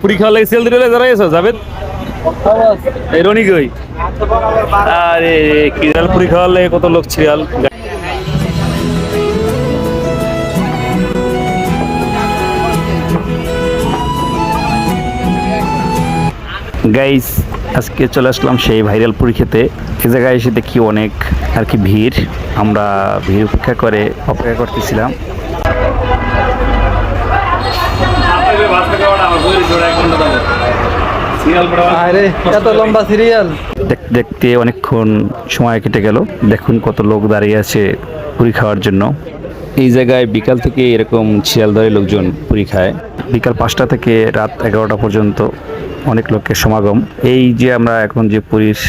পুরি খাওয়া লাগে সেল দিলে যারা এসো যাবে এই রনি আরে কিরাল পুরি খাওয়ার লাগে কত লোক ছিয়াল গাইস আজকে চলে আসলাম সেই ভাইরাল পুরি খেতে এ জায়গায় এসে দেখি অনেক আর কি ভিড়। আমরা ভিড় অপেক্ষা করে অপেক্ষা করতেছিলাম। দেখতে দেখতে অনেকক্ষণ সময় কেটে গেল। দেখুন কত লোক দাঁড়িয়ে আছে পুরি খাওয়ার জন্য। এই জায়গায় বিকাল থেকে এরকম শিয়ালদহের লোকজন পুরি খায়। বিকাল পাঁচটা থেকে রাত এগারোটা পর্যন্ত অনেক লোকের সমাগম। এই যে আমরা এখন যে পুরীর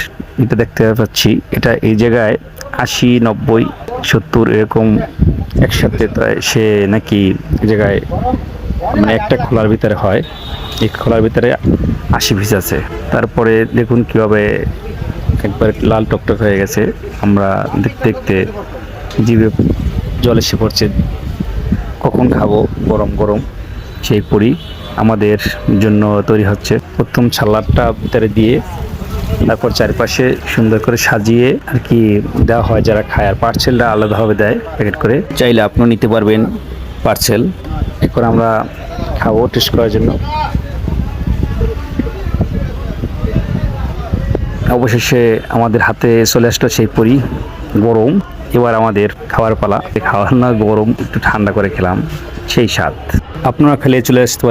এটা দেখতে পাচ্ছি এটা এই জায়গায় আশি নব্বই সত্তর এরকম একসাথে তাই সে নাকি জায়গায় মানে একটা খোলার ভিতরে হয়। এই খোলার ভিতরে আশি পিস আছে। তারপরে দেখুন কীভাবে একবার লাল টকটক হয়ে গেছে। আমরা দেখতে দেখতে জিভে জল এসে পড়ছে। কখন খাব? গরম গরম। সেই পরি আমাদের জন্য তৈরি হচ্ছে। প্রথম ছালাডটা ভিতরে দিয়ে তারপর চারপাশে সুন্দর করে সাজিয়ে আর কি দেওয়া হয় যারা খায়। আর পার্সেলটা আলাদাভাবে দেয় প্যাকেট করে। চাইলে আপনিও নিতে পারবেন। পার্সেল। এরপর আমরা খাব টেস্ট করার জন্য। অবশেষে আমাদের হাতে চলে আসলো সেই পরি, গরম। এবার আমাদের খাওয়ার পালা। খাওয়ার না, গরম, একটু ঠান্ডা করে খেলাম। সেই স্বাদ। আপনারা খেলে চলে আসতে পারেন।